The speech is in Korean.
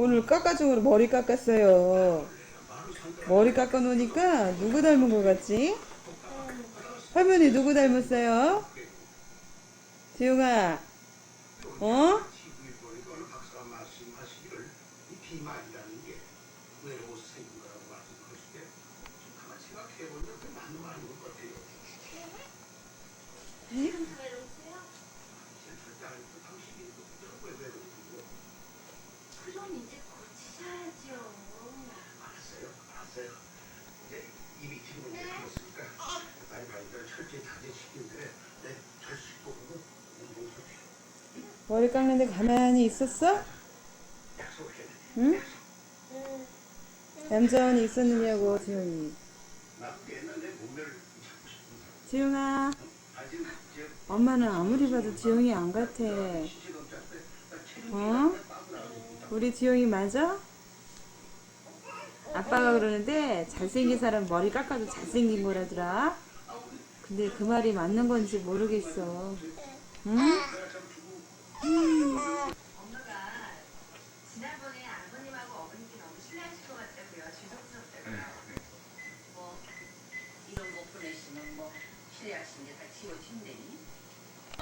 오늘 깎아주고 머리 깎았어요. 머리 깎아 놓으니까 누구 닮은 것 같지? 할머니 누구 닮았어요? 지용아, 어? 박 이제 고치셔야죠. 알았어요, 알았어요. 이제 입이 지금 이제 그렇으니까 빨리 빨리 철저히 다지시는데 내잘 씻고 오고 운동 좀 머리 깎는데 가만히 있었어? 약속해. 응? 얌전히 있었느냐고, 지용이. 나 옛날 내 몸매를 잡고 싶은 사람. 지용아, 아직 엄마는 아무리 봐도 지용이 안 같아. 나 체중이 어? 우리 지용이 맞아? 아빠가 그러는데 잘생긴 사람 머리 깎아도 잘생긴 거라더라. 근데 그 말이 맞는 건지 모르겠어. 응? 뭐 이런 거 보내시면 뭐 실례하신 게다 지워진다니